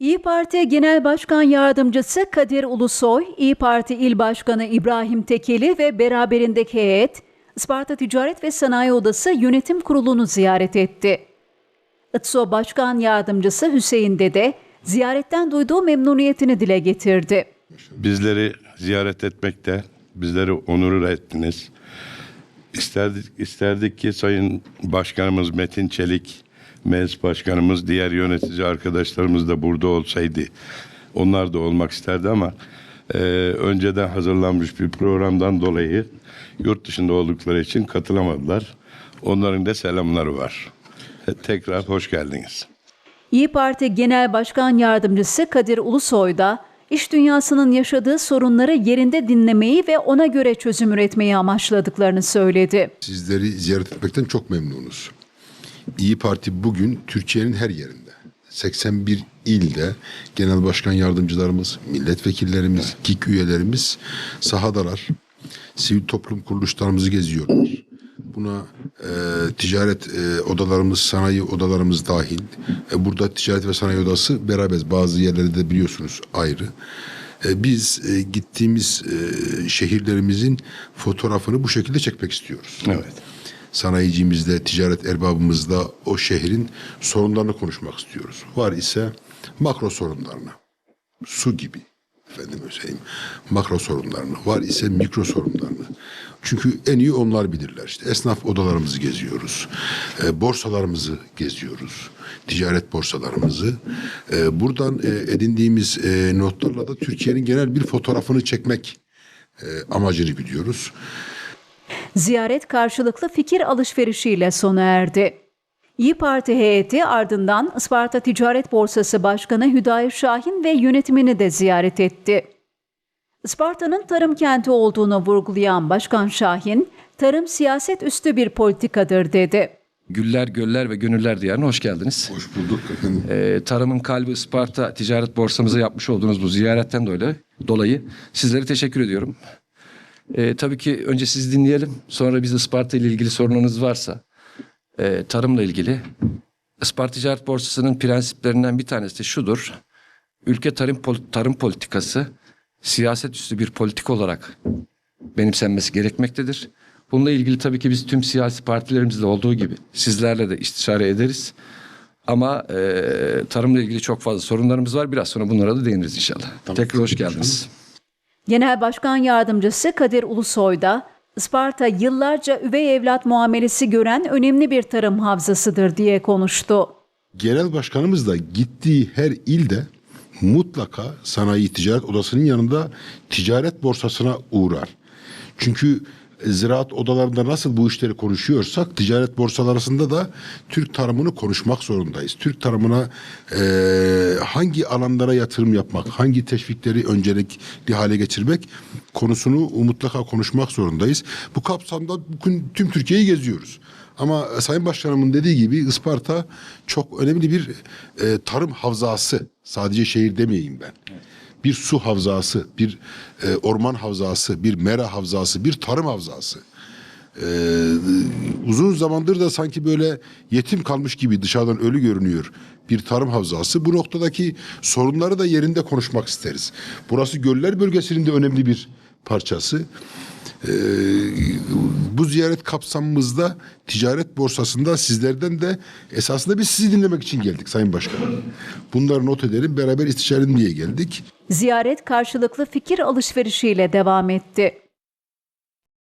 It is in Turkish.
İyi Parti Genel Başkan Yardımcısı Kadir Ulusoy, İyi Parti İl Başkanı İbrahim Tekeli ve beraberindeki heyet, Isparta Ticaret ve Sanayi Odası Yönetim Kurulu'nu ziyaret etti. ITSO Başkan Yardımcısı Hüseyin Dede, ziyaretten duyduğu memnuniyetini dile getirdi. Bizleri ziyaret etmekte bizleri onur ettiniz. İsterdik, isterdik ki Sayın Başkanımız Metin Çelik, meclis başkanımız, diğer yönetici arkadaşlarımız da burada olsaydı. Onlar da olmak isterdi ama e, önceden hazırlanmış bir programdan dolayı yurt dışında oldukları için katılamadılar. Onların da selamları var. Tekrar hoş geldiniz. İyi Parti Genel Başkan Yardımcısı Kadir Ulusoy da iş dünyasının yaşadığı sorunları yerinde dinlemeyi ve ona göre çözüm üretmeyi amaçladıklarını söyledi. Sizleri ziyaret etmekten çok memnunuz. İyi Parti bugün Türkiye'nin her yerinde. 81 ilde genel başkan yardımcılarımız, milletvekillerimiz, KİK üyelerimiz sahadalar. Sivil toplum kuruluşlarımızı geziyorlar. Buna e, ticaret e, odalarımız, sanayi odalarımız dahil. E, burada ticaret ve sanayi odası beraber. Bazı yerlerde de biliyorsunuz ayrı. E, biz e, gittiğimiz e, şehirlerimizin fotoğrafını bu şekilde çekmek istiyoruz Evet. Sanayicimizle, ticaret erbabımızla o şehrin sorunlarını konuşmak istiyoruz. Var ise makro sorunlarını, su gibi efendim söyleyeyim, makro sorunlarını, var ise mikro sorunlarını. Çünkü en iyi onlar bilirler. İşte esnaf odalarımızı geziyoruz, e, borsalarımızı geziyoruz, ticaret borsalarımızı. E, buradan e, edindiğimiz e, notlarla da Türkiye'nin genel bir fotoğrafını çekmek e, amacını gidiyoruz. Ziyaret karşılıklı fikir alışverişiyle sona erdi. İyi Parti heyeti ardından Isparta Ticaret Borsası Başkanı Hüdayi Şahin ve yönetimini de ziyaret etti. Isparta'nın tarım kenti olduğunu vurgulayan Başkan Şahin, tarım siyaset üstü bir politikadır dedi. Güller, Göller ve Gönüller Diyarı'na hoş geldiniz. Hoş bulduk efendim. Ee, tarımın kalbi Isparta Ticaret Borsamıza yapmış olduğunuz bu ziyaretten dolayı, dolayı sizlere teşekkür ediyorum. Ee, tabii ki önce sizi dinleyelim. Sonra biz Isparta ile ilgili sorununuz varsa e, tarımla ilgili Isparta Ticaret Borsası'nın prensiplerinden bir tanesi de şudur. Ülke tarım tarım politikası siyaset üstü bir politik olarak benimsenmesi gerekmektedir. Bununla ilgili tabii ki biz tüm siyasi partilerimizle olduğu gibi sizlerle de istişare ederiz. Ama e, tarımla ilgili çok fazla sorunlarımız var. Biraz sonra bunlara da değiniriz inşallah. Tekrar hoş geldiniz. Genel Başkan Yardımcısı Kadir Ulusoy da Isparta yıllarca üvey evlat muamelesi gören önemli bir tarım havzasıdır diye konuştu. Genel başkanımız da gittiği her ilde mutlaka sanayi ticaret odasının yanında ticaret borsasına uğrar. Çünkü ziraat odalarında nasıl bu işleri konuşuyorsak ticaret borsalarında da Türk tarımını konuşmak zorundayız. Türk tarımına eee, hangi alanlara yatırım yapmak, hangi teşvikleri öncelikli hale getirmek konusunu mutlaka konuşmak zorundayız. Bu kapsamda bugün tüm Türkiye'yi geziyoruz. Ama Sayın Başkanımın dediği gibi Isparta çok önemli bir e, tarım havzası. Sadece şehir demeyeyim ben. Bir su havzası, bir e, orman havzası, bir mera havzası, bir tarım havzası. E, uzun zamandır da sanki böyle yetim kalmış gibi dışarıdan ölü görünüyor bir tarım havzası. Bu noktadaki sorunları da yerinde konuşmak isteriz. Burası Göller bölgesinin de önemli bir parçası. Ee, bu ziyaret kapsamımızda ticaret borsasında sizlerden de esasında biz sizi dinlemek için geldik Sayın Başkanım. Bunları not edelim beraber istişare diye geldik. Ziyaret karşılıklı fikir alışverişiyle devam etti.